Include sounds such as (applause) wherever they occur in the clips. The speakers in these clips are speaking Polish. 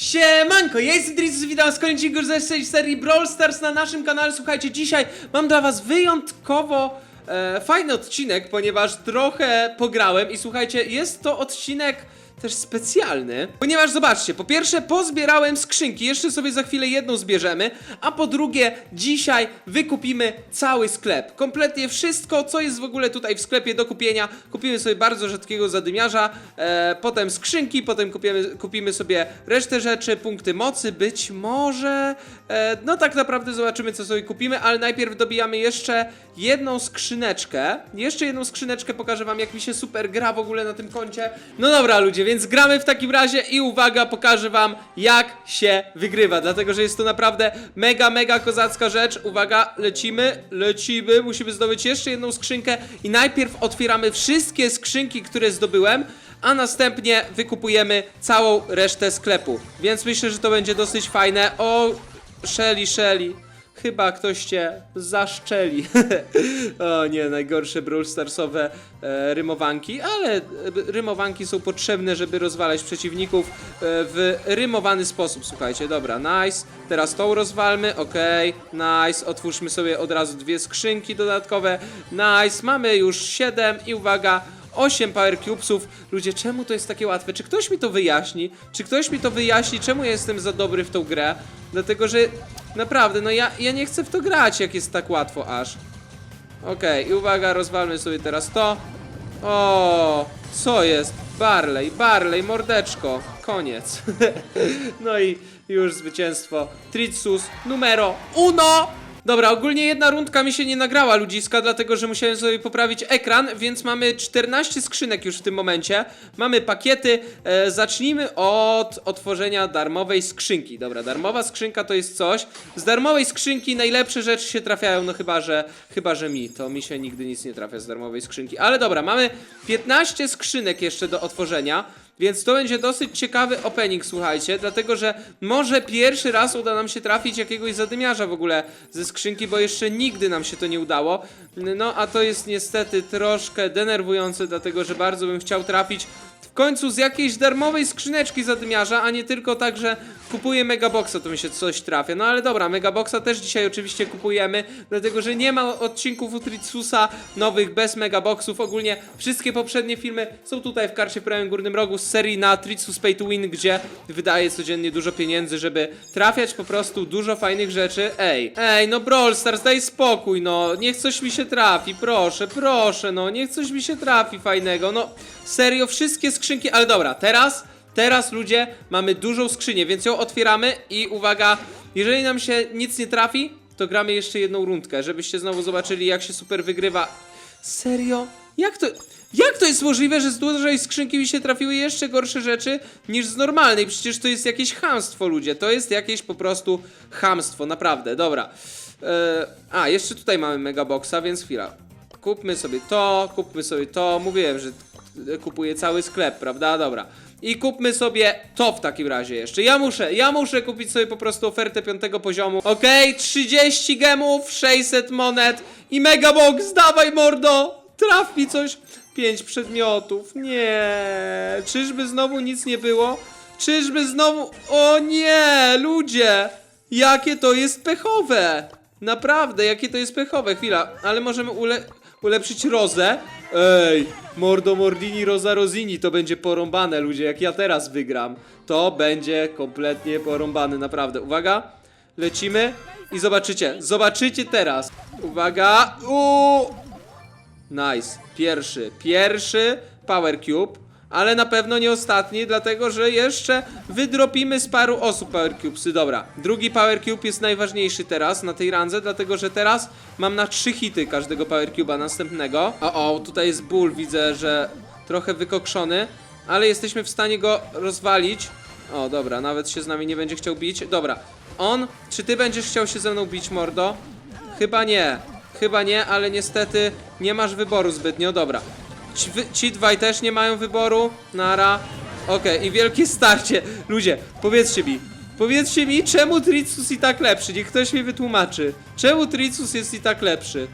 Siemanko, ja jestem Drizzy, witam z kolejnego z serii Brawl Stars na naszym kanale. Słuchajcie, dzisiaj mam dla was wyjątkowo e, fajny odcinek, ponieważ trochę pograłem i słuchajcie, jest to odcinek też specjalny, ponieważ zobaczcie, po pierwsze pozbierałem skrzynki, jeszcze sobie za chwilę jedną zbierzemy, a po drugie dzisiaj wykupimy cały sklep. Kompletnie wszystko, co jest w ogóle tutaj w sklepie do kupienia. Kupimy sobie bardzo rzadkiego zadymiarza, e, potem skrzynki, potem kupimy, kupimy sobie resztę rzeczy, punkty mocy, być może... E, no tak naprawdę zobaczymy, co sobie kupimy, ale najpierw dobijamy jeszcze jedną skrzyneczkę. Jeszcze jedną skrzyneczkę pokażę wam, jak mi się super gra w ogóle na tym koncie. No dobra, ludzie, więc gramy w takim razie i uwaga, pokażę wam, jak się wygrywa, dlatego, że jest to naprawdę mega, mega kozacka rzecz. Uwaga, lecimy, lecimy, musimy zdobyć jeszcze jedną skrzynkę i najpierw otwieramy wszystkie skrzynki, które zdobyłem, a następnie wykupujemy całą resztę sklepu. Więc myślę, że to będzie dosyć fajne. O, Shelly, Shelly. Chyba ktoś cię zaszczeli. (laughs) o nie, najgorsze Brawl Starsowe e, rymowanki, ale e, rymowanki są potrzebne, żeby rozwalać przeciwników e, w rymowany sposób. Słuchajcie, dobra, nice. Teraz tą rozwalmy, okej, nice. Otwórzmy sobie od razu dwie skrzynki dodatkowe. Nice, mamy już 7 i uwaga, 8 Power Cubesów. Ludzie, czemu to jest takie łatwe? Czy ktoś mi to wyjaśni? Czy ktoś mi to wyjaśni, czemu ja jestem za dobry w tą grę? Dlatego, że naprawdę, no ja, ja nie chcę w to grać, jak jest tak łatwo aż. Okej, i uwaga, rozwalmy sobie teraz to. O, co jest? Barley, Barley, mordeczko. Koniec. (laughs) no i już zwycięstwo. Tritsus numero uno! Dobra, ogólnie jedna rundka mi się nie nagrała, ludziska, dlatego że musiałem sobie poprawić ekran, więc mamy 14 skrzynek już w tym momencie. Mamy pakiety. E, zacznijmy od otworzenia darmowej skrzynki. Dobra, darmowa skrzynka to jest coś. Z darmowej skrzynki najlepsze rzeczy się trafiają, no chyba, że chyba, że mi. To mi się nigdy nic nie trafia z darmowej skrzynki. Ale dobra, mamy 15 skrzynek jeszcze do otworzenia. Więc to będzie dosyć ciekawy opening, słuchajcie, dlatego że może pierwszy raz uda nam się trafić jakiegoś zadymiarza w ogóle ze skrzynki, bo jeszcze nigdy nam się to nie udało. No a to jest niestety troszkę denerwujące, dlatego że bardzo bym chciał trafić końcu z jakiejś darmowej skrzyneczki zadymiarza, a nie tylko tak, że kupuję Megaboxa, to mi się coś trafia. No ale dobra, Megaboxa też dzisiaj oczywiście kupujemy, dlatego że nie ma odcinków Utritsusa nowych bez Megaboxów. Ogólnie wszystkie poprzednie filmy są tutaj w karcie w prawym górnym rogu z serii na Tritsus Pay to Win, gdzie wydaję codziennie dużo pieniędzy, żeby trafiać po prostu dużo fajnych rzeczy. Ej, ej, no Brawl Stars, daj spokój, no, niech coś mi się trafi, proszę, proszę, no, niech coś mi się trafi fajnego, no, serio, wszystkie skrzynki, ale dobra, teraz, teraz ludzie, mamy dużą skrzynię, więc ją otwieramy i uwaga, jeżeli nam się nic nie trafi, to gramy jeszcze jedną rundkę, żebyście znowu zobaczyli, jak się super wygrywa. Serio? Jak to... Jak to jest możliwe, że z dużej skrzynki mi się trafiły jeszcze gorsze rzeczy niż z normalnej? Przecież to jest jakieś chamstwo, ludzie. To jest jakieś po prostu chamstwo, naprawdę. Dobra. Eee, a, jeszcze tutaj mamy megaboxa, więc chwila. Kupmy sobie to, kupmy sobie to. Mówiłem, że kupuję cały sklep, prawda? Dobra. I kupmy sobie to w takim razie jeszcze. Ja muszę, ja muszę kupić sobie po prostu ofertę piątego poziomu. Okej, 30 gemów, 600 monet i megabox, dawaj mordo! Traf mi coś. Pięć przedmiotów. Nie. Czyżby znowu nic nie było? Czyżby znowu. O nie, ludzie! Jakie to jest pechowe! Naprawdę, jakie to jest pechowe. Chwila, ale możemy ule ulepszyć rozę. Ej, Mordo Mordini Rosa Rosini, to będzie porąbane, ludzie. Jak ja teraz wygram, to będzie kompletnie porąbane, naprawdę. Uwaga, lecimy i zobaczycie, zobaczycie teraz. Uwaga, uuu. Nice. Pierwszy. Pierwszy Power Cube. Ale na pewno nie ostatni, dlatego że jeszcze wydropimy z paru osób Power Cubesy. Dobra, drugi Power Cube jest najważniejszy teraz na tej randze, dlatego że teraz mam na trzy hity każdego Power Cube'a następnego. O, o, tutaj jest ból, widzę, że trochę wykokszony, ale jesteśmy w stanie go rozwalić. O, dobra, nawet się z nami nie będzie chciał bić. Dobra, on, czy ty będziesz chciał się ze mną bić, mordo? Chyba nie. Chyba nie, ale niestety nie masz wyboru zbytnio. Dobra. Ci, ci dwaj też nie mają wyboru. Nara. Okej, i wielkie starcie. Ludzie, powiedzcie mi. Powiedzcie mi, czemu Tritsus i tak lepszy? Niech ktoś mi wytłumaczy. Czemu Tritsus jest i tak lepszy?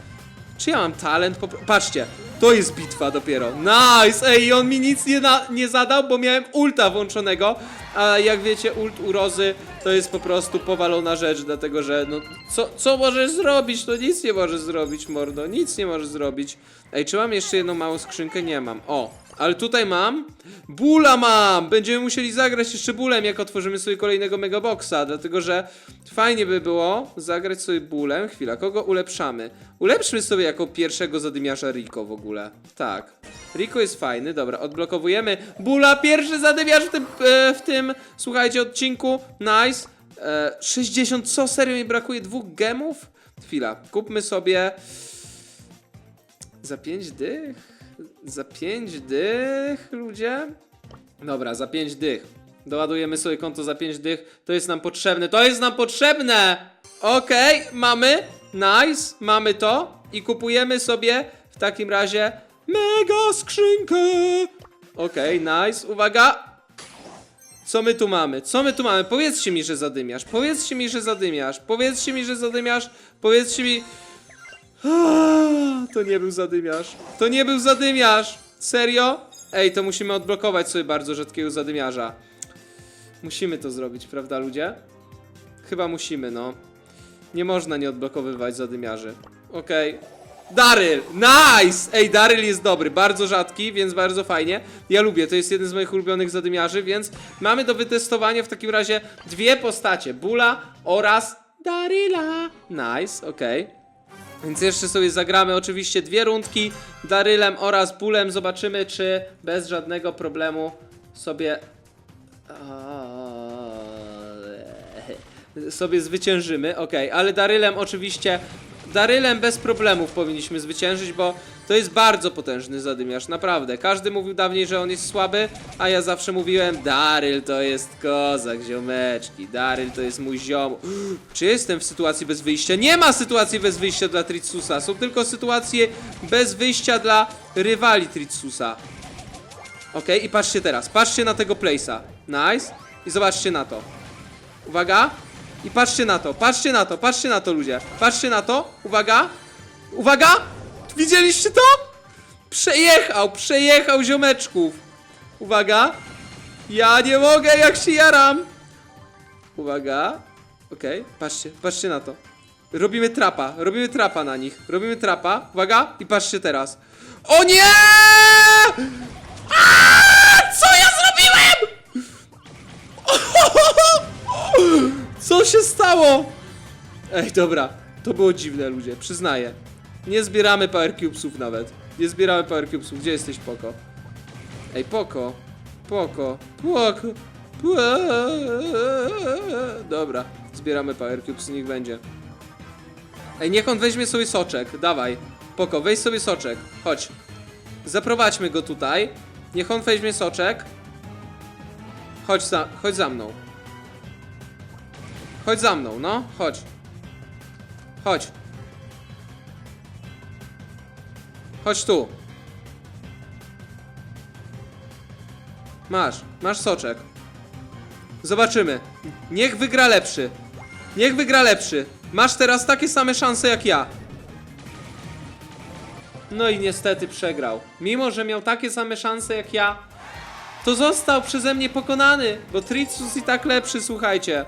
Czy ja mam talent? Patrzcie, to jest bitwa dopiero. Nice! Ej, on mi nic nie, nie zadał, bo miałem ulta włączonego. A jak wiecie, ult u Rozy to jest po prostu powalona rzecz, dlatego że no co, co możesz zrobić? No nic nie możesz zrobić, mordo. Nic nie możesz zrobić. Ej, czy mam jeszcze jedną małą skrzynkę? Nie mam. O, ale tutaj mam. Bula mam! Będziemy musieli zagrać jeszcze bólem, jak otworzymy sobie kolejnego megaboxa, dlatego że fajnie by było zagrać sobie bólem. Chwila, kogo ulepszamy? Ulepszmy sobie jako pierwszego zadymiarza Rico w ogóle. Tak. Rico jest fajny, dobra, odblokowujemy. Bula, pierwszy zadymiarz w tym, e, w tym słuchajcie, odcinku. Nice. E, 60, co? Serio mi brakuje dwóch gemów? Chwila, kupmy sobie za 5 dych? Za 5 dych, ludzie? Dobra, za 5 dych. Doładujemy sobie konto za 5 dych. To jest nam potrzebne. To jest nam potrzebne! Okej, mamy. Nice, mamy to. I kupujemy sobie w takim razie mega skrzynkę. Okej, nice. Uwaga. Co my tu mamy? Co my tu mamy? Powiedzcie mi, że zadymiasz. Powiedzcie mi, że zadymiasz. Powiedzcie mi, że zadymiasz. Powiedzcie mi... To nie był zadymiarz. To nie był zadymiarz. Serio? Ej, to musimy odblokować sobie bardzo rzadkiego zadymiarza. Musimy to zrobić, prawda ludzie? Chyba musimy, no. Nie można nie odblokowywać zadymiarzy. Okej. Daryl! Nice! Ej, Daryl jest dobry, bardzo rzadki, więc bardzo fajnie. Ja lubię, to jest jeden z moich ulubionych zadymiarzy, więc mamy do wytestowania w takim razie dwie postacie. Bula oraz Daryla. Nice, okej. Więc jeszcze sobie zagramy oczywiście dwie rundki Darylem oraz Bulem. Zobaczymy, czy bez żadnego problemu sobie sobie zwyciężymy. Okej, ale Darylem oczywiście Darylem bez problemów powinniśmy zwyciężyć, bo to jest bardzo potężny zadymiarz, naprawdę. Każdy mówił dawniej, że on jest słaby, a ja zawsze mówiłem Daryl to jest kozak, ziomeczki. Daryl to jest mój ziom. (gasps) Czy jestem w sytuacji bez wyjścia? Nie ma sytuacji bez wyjścia dla Tritsusa. Są tylko sytuacje bez wyjścia dla rywali Tritsusa. Okej, i patrzcie teraz. Patrzcie na tego place'a. Nice. I zobaczcie na to. Uwaga. I patrzcie na to, patrzcie na to, patrzcie na to ludzie. Patrzcie na to. Uwaga. Uwaga! Widzieliście to? Przejechał, przejechał ziomeczków. Uwaga. Ja nie mogę, jak się jaram. Uwaga. Okej, patrzcie, patrzcie na to. Robimy trapa, robimy trapa na nich. Robimy trapa. Uwaga. I patrzcie teraz. O nie! Co ja zrobiłem? (laughs) Co się stało? Ej, dobra. To było dziwne, ludzie, przyznaję. Nie zbieramy power cubesów nawet. Nie zbieramy power cubesów. Gdzie jesteś, Poko? Ej, Poko. Poko. Poko. Po... Dobra, zbieramy power cubes, niech będzie. Ej, niech on weźmie sobie soczek. Dawaj. Poko, weź sobie soczek. Chodź. Zaprowadźmy go tutaj. Niech on weźmie soczek. Chodź za, chodź za mną. Chodź za mną, no. Chodź. Chodź. Chodź tu. Masz, masz soczek. Zobaczymy. Niech wygra lepszy. Niech wygra lepszy. Masz teraz takie same szanse jak ja. No i niestety przegrał. Mimo, że miał takie same szanse jak ja, to został przeze mnie pokonany, bo Tritsus i tak lepszy, słuchajcie.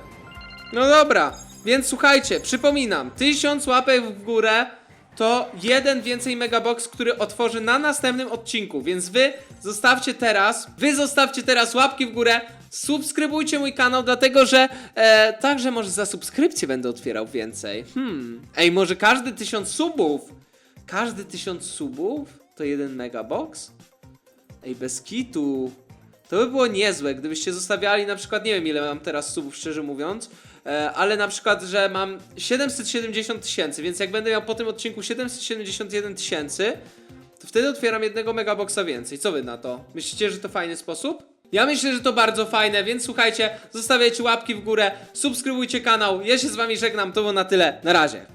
No dobra, więc słuchajcie, przypominam, tysiąc łapek w górę to jeden więcej megabox, który otworzy na następnym odcinku, więc wy zostawcie teraz, wy zostawcie teraz łapki w górę, subskrybujcie mój kanał, dlatego że e, także może za subskrypcję będę otwierał więcej. Hmm, ej, może każdy tysiąc subów, każdy tysiąc subów to jeden megabox? Ej, bez kitu. To by było niezłe, gdybyście zostawiali na przykład, nie wiem ile mam teraz subów, szczerze mówiąc, ale na przykład, że mam 770 tysięcy, więc jak będę miał po tym odcinku 771 tysięcy, to wtedy otwieram jednego megaboxa więcej. Co wy na to? Myślicie, że to fajny sposób? Ja myślę, że to bardzo fajne, więc słuchajcie, zostawiajcie łapki w górę, subskrybujcie kanał, ja się z wami żegnam, to było na tyle, na razie.